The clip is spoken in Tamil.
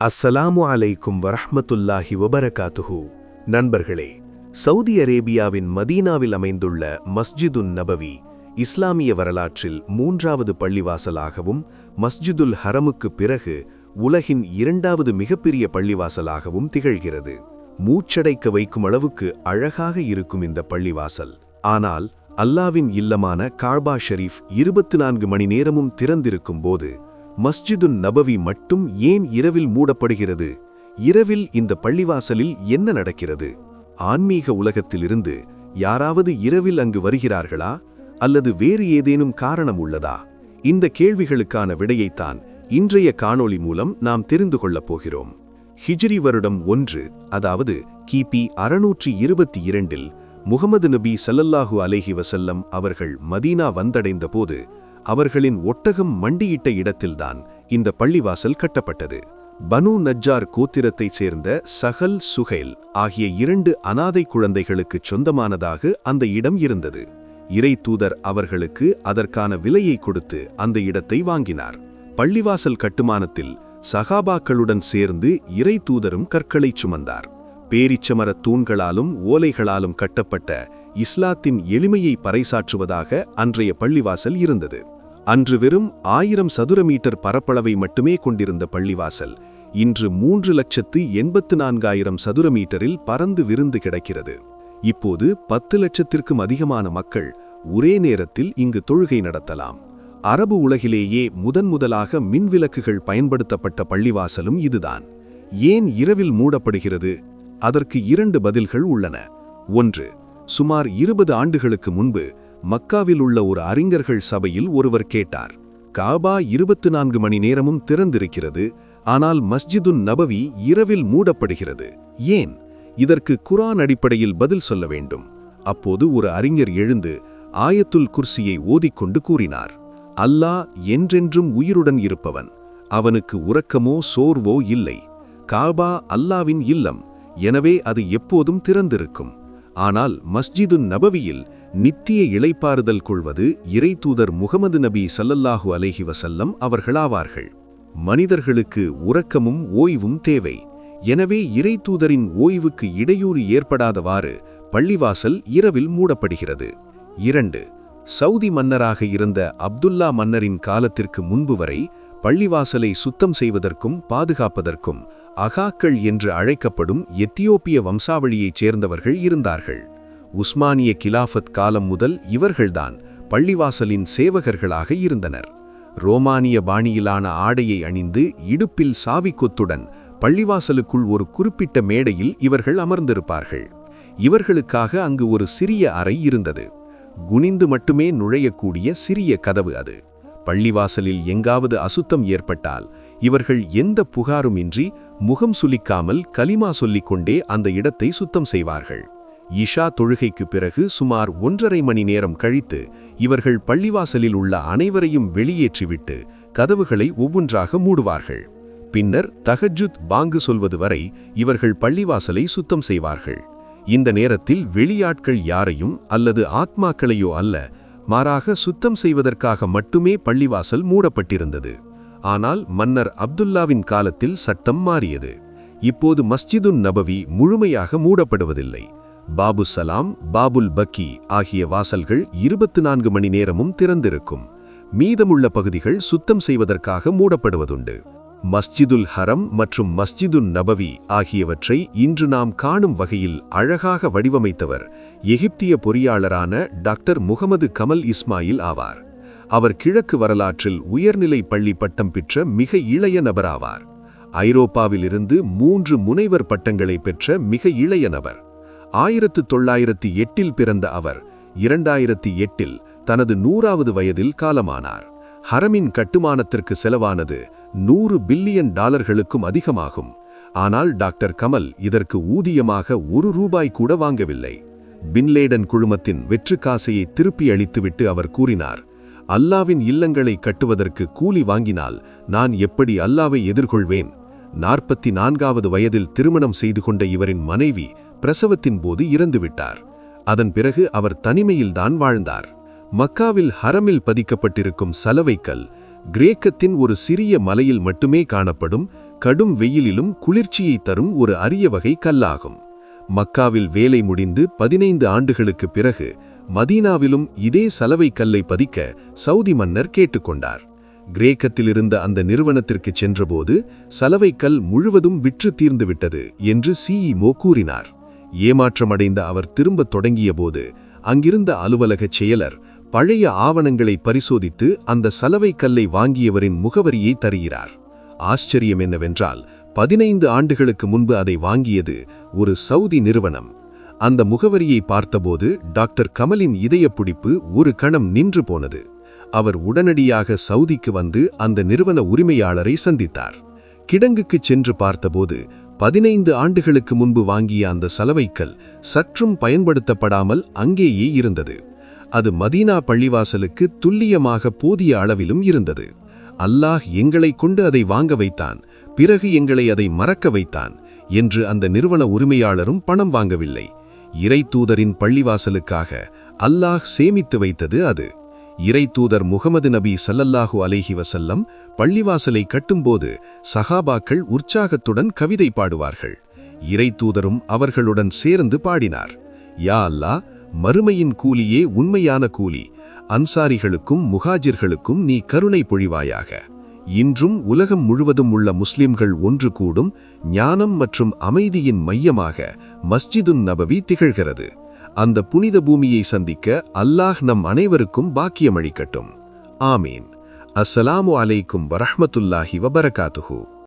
அஸ்ஸலாமு அலைக்கும் வரஹ்மத்துல்லாஹி வபரகாத்துஹு. நண்பர்களே சவுதி அரேபியாவின் மதீனாவில் அமைந்துள்ள மஸ்ஜிதுன் நபவி இஸ்லாமிய வரலாற்றில் மூன்றாவது பள்ளிவாசலாகவும் மஸ்ஜிதுல் ஹரமுக்கு பிறகு உலகின் இரண்டாவது மிகப்பெரிய பள்ளிவாசலாகவும் திகழ்கிறது. மூச்சடைக்க வைக்கும் அளவுக்கு அழகாக இருக்கும் இந்த பள்ளிவாசல். ஆனால் அல்லாவின் இல்லமான கார்பா ஷெரீஃப் இருபத்தி நான்கு மணி நேரமும் திறந்திருக்கும் போது மஸ்ஜிதுன் நபவி மட்டும் ஏன் இரவில் மூடப்படுகிறது? இரவில் இந்த பள்ளிவாசலில் என்ன நடக்கிறது? ஆன்மீக உலகத்திலிருந்து யாராவது இரவில் அங்கு வருகிறார்களா? அல்லது வேறு ஏதேனும் காரணம் உள்ளதா? இந்த கேள்விகளுக்கான விடையைத்தான் இன்றைய காணொளி மூலம் நாம் தெரிந்து கொள்ளப் போகிறோம். ஹிஜ்ரி வருடம் ஒன்று அதாவது கிபி அறுநூற்றி இருபத்தி இரண்டில் முகமது நபி சல்லல்லாஹு அலேஹி வசல்லம் அவர்கள் மதீனா வந்தடைந்த போது அவர்களின் ஒட்டகம் மண்டியிட்ட இடத்தில்தான் இந்த பள்ளிவாசல் கட்டப்பட்டது. பனு நஜ்ஜார் கோத்திரத்தைச் சேர்ந்த சஹல் சுஹைல் ஆகிய இரண்டு அனாதை குழந்தைகளுக்கு சொந்தமானதாக அந்த இடம் இருந்தது. இறை தூதர் அவர்களுக்கு அதற்கான விலையை கொடுத்து அந்த இடத்தை வாங்கினார். பள்ளிவாசல் கட்டுமானத்தில் சகாபாக்களுடன் சேர்ந்து இறை தூதரும் கற்களைச் சுமந்தார். பேரிச்சமரத் தூண்களாலும் ஓலைகளாலும் கட்டப்பட்ட இஸ்லாத்தின் எளிமையை பறைசாற்றுவதாக அன்றைய பள்ளிவாசல் இருந்தது. அன்று வெறும் ஆயிரம் சதுர மீட்டர் பரப்பளவை மட்டுமே கொண்டிருந்த பள்ளிவாசல் இன்று மூன்று லட்சத்து எண்பத்து நான்காயிரம் சதுர மீட்டரில் பறந்து விருந்து கிடக்கிறது. இப்போது பத்து லட்சத்திற்கும் அதிகமான மக்கள் ஒரே நேரத்தில் இங்கு தொழுகை நடத்தலாம். அரபு உலகிலேயே முதன் முதலாக மின்விளக்குகள் பயன்படுத்தப்பட்ட பள்ளிவாசலும் இதுதான். ஏன் இரவில் மூடப்படுகிறது? அதற்கு இரண்டு பதில்கள் உள்ளன. ஒன்று சுமார் இருபது ஆண்டுகளுக்கு முன்பு மக்காவில் உள்ள ஒரு அறிஞர்கள் சபையில் ஒருவர் கேட்டார். காபா இருபத்து நான்கு மணி நேரமும் திறந்திருக்கிறது ஆனால் மஸ்ஜிதுன் நபவி இரவில் மூடப்படுகிறது. ஏன்? இதற்கு குரான் அடிப்படையில் பதில் சொல்ல வேண்டும். அப்போது ஒரு அறிஞர் எழுந்து ஆயத்துல் குர்சியை ஓதிக்கொண்டு கூறினார். அல்லாஹ் என்றென்றும் உயிருடன் இருப்பவன். அவனுக்கு உறக்கமோ சோர்வோ இல்லை. காபா அல்லாவின் இல்லம். எனவே அது எப்போதும் திறந்திருக்கும். ஆனால் மஸ்ஜிதுன் நபவியில் நித்திய இளைப்பாறுதல் கொள்வது இறைதூதர் முகமது நபி சல்லல்லாஹு அலைஹி வசல்லம் அவர்களாவார்கள். மனிதர்களுக்கு உறக்கமும் ஓய்வும் தேவை. எனவே இறைதூதரின் ஓய்வுக்கு இடையூறு ஏற்படாதவாறு பள்ளிவாசல் இரவில் மூடப்படுகிறது. இரண்டு சவுதி மன்னராக இருந்த அப்துல்லா மன்னரின் காலத்திற்கு முன்பு வரை பள்ளிவாசலை சுத்தம் செய்வதற்கும் பாதுகாப்பதற்கும் அகாக்கள் என்று அழைக்கப்படும் எத்தியோப்பிய வம்சாவளியைச் சேர்ந்தவர்கள் இருந்தார்கள். உஸ்மானிய கிலாஃபத் காலம் முதல் இவர்கள்தான் பள்ளிவாசலின் சேவகர்களாக இருந்தனர். ரோமானிய பாணியிலான ஆடையை அணிந்து இடுப்பில் சாவிக்கொத்துடன் பள்ளிவாசலுக்குள் ஒரு குறிப்பிட்ட மேடையில் இவர்கள் அமர்ந்திருப்பார்கள். இவர்களுக்காக அங்கு ஒரு சிறிய அறை இருந்தது. குனிந்து மட்டுமே நுழையக்கூடிய சிறிய கதவு அது. பள்ளிவாசலில் எங்காவது அசுத்தம் ஏற்பட்டால் இவர்கள் எந்த புகாருமின்றி முகம் சுலிக்காமல் கலிமா சொல்லிக் கொண்டே அந்த இடத்தை சுத்தம் செய்வார்கள். இஷா தொழுகைக்கு பிறகு சுமார் ஒன்றரை மணி நேரம் கழித்து இவர்கள் பள்ளிவாசலில் உள்ள அனைவரையும் வெளியேற்றிவிட்டு கதவுகளை ஒவ்வொன்றாக மூடுவார்கள். பின்னர் தஹஜுத் பாங்கு சொல்வது வரை இவர்கள் பள்ளிவாசலை சுத்தம் செய்வார்கள். இந்த நேரத்தில் வெளியாட்கள் யாரையும் அல்லது ஆத்மாக்களையோ அல்ல மாறாக சுத்தம் செய்வதற்காக மட்டுமே பள்ளிவாசல் மூடப்பட்டிருந்தது. ஆனால் மன்னர் அப்துல்லாவின் காலத்தில் சட்டம் மாறியது. இப்போது மஸ்ஜிதுன் நபவி முழுமையாக மூடப்படுவதில்லை. பாபு சலாம் பாபுல் பக்கி ஆகிய வாசல்கள் இருபத்து நான்கு மணி நேரமும் திறந்திருக்கும். மீதமுள்ள பகுதிகள் சுத்தம் செய்வதற்காக மூடப்படுவதுண்டு. மஸ்ஜிதுல் ஹரம் மற்றும் மஸ்ஜிதுன் நபவி ஆகியவற்றை இன்று நாம் காணும் வகையில் அழகாக வடிவமைத்தவர் எகிப்திய பொறியாளரான டாக்டர் முகமது கமல் இஸ்மாயில் ஆவார். அவர் கிழக்கு வரலாற்றில் உயர்நிலை பள்ளி பட்டம் பெற்ற மிக இளைய நபராவார். ஐரோப்பாவிலிருந்து மூன்று முனைவர் பட்டங்களை பெற்ற மிக இளைய நபர். ஆயிரத்து தொள்ளாயிரத்தி எட்டில் பிறந்த அவர் இரண்டாயிரத்தி எட்டில் தனது நூறாவது வயதில் காலமானார். ஹரமின் கட்டுமானத்திற்கு செலவானது நூறு பில்லியன் டாலர்களுக்கும் அதிகமாகும். ஆனால் டாக்டர் கமல் இதற்கு ஊதியமாக ஒரு ரூபாய் கூட வாங்கவில்லை. பின்லேடன் குழுமத்தின் வெற்று காசையை திருப்பி அளித்துவிட்டு அவர் கூறினார் அல்லாவின் இல்லங்களை கட்டுவதற்கு கூலி வாங்கினால் நான் எப்படி அல்லாவை எதிர்கொள்வேன்? நாற்பத்தி நான்காவது வயதில் திருமணம் செய்து கொண்ட இவரின் மனைவி பிரசவத்தின் போது இறந்துவிட்டார். அதன் பிறகு அவர் தனிமையில்தான் வாழ்ந்தார். மக்காவில் ஹரமில் பதிக்கப்பட்டிருக்கும் சலவைக்கல் கிரேக்கத்தின் ஒரு சிறிய மலையில் மட்டுமே காணப்படும் கடும் வெயிலிலும் குளிர்ச்சியை தரும் ஒரு அரிய வகை கல்லாகும். மக்காவில் வேலை முடிந்து பதினைந்து ஆண்டுகளுக்குப் பிறகு மதீனாவிலும் இதே சலவை கல்லை பதிக்க சவுதி மன்னர் கேட்டுக்கொண்டார். கிரேக்கத்திலிருந்த அந்த நிறுவனத்திற்கு சென்றபோது சலவைக்கல் முழுவதும் விற்று தீர்ந்துவிட்டது என்று சிஇஓ கூறினார். ஏமாற்றமடைந்த அவர் திரும்பத் தொடங்கியபோது அங்கிருந்த அலுவலகச் செயலர் பழைய ஆவணங்களை பரிசோதித்து அந்த சலவைக் கல்லை வாங்கியவரின் முகவரியை தருகிறார். ஆச்சரியம் என்னவென்றால் பதினைந்து ஆண்டுகளுக்கு முன்பு அதை வாங்கியது ஒரு சவுதி நிறுவனம். அந்த முகவரியை பார்த்தபோது டாக்டர் கமலின் இதயப்புடிப்பு ஒரு கணம் நின்று போனது. அவர் உடனடியாக சவுதிக்கு வந்து அந்த நிறுவன உரிமையாளரை சந்தித்தார். கிடங்குக்குச் சென்று பார்த்தபோது பதினைந்து ஆண்டுகளுக்கு முன்பு வாங்கிய அந்த சலவைக்கல் சற்றும் பயன்படுத்தப்படாமல் அங்கேயே இருந்தது. அது மதீனா பள்ளிவாசலுக்கு துல்லியமாக போதிய அளவிலும் இருந்தது. அல்லாஹ் எங்களை கொண்டு அதை வாங்க வைத்தான் பிறகு எங்களை அதை மறக்க வைத்தான் என்று அந்த நிறுவன உரிமையாளரும் பணம் வாங்கவில்லை. இறை தூதரின் பள்ளிவாசலுக்காக அல்லாஹ் சேமித்து வைத்தது அது. இறை தூதர் முகமது நபி சல்லல்லாஹு அலைஹி வசல்லம் பள்ளிவாசலை கட்டும்போது சஹாபாக்கள் உற்சாகத்துடன் கவிதை பாடுவார்கள். இறை தூதரும் அவர்களுடன் சேர்ந்து பாடினார். யா அல்லாஹ் மறுமையின் கூலியே உண்மையான கூலி. அன்சாரிகளுக்கும் முகாஜிர்களுக்கும் நீ கருணை பொழிவாயாக. இன்றும் உலகம் முழுவதும் உள்ள முஸ்லிம்கள் ஒன்று கூடும் ஞானம் மற்றும் அமைதியின் மையமாக மஸ்ஜிதுன் நபவி திகழ்கிறது. அந்த புனித பூமியை சந்திக்க அல்லாஹ் நம் அனைவருக்கும் பாக்கியமளிக்கட்டும். ஆமீன். அஸ்ஸலாமு அலைக்கும் வரஹமத்துல்லாஹி வபரகாத்துஹூ.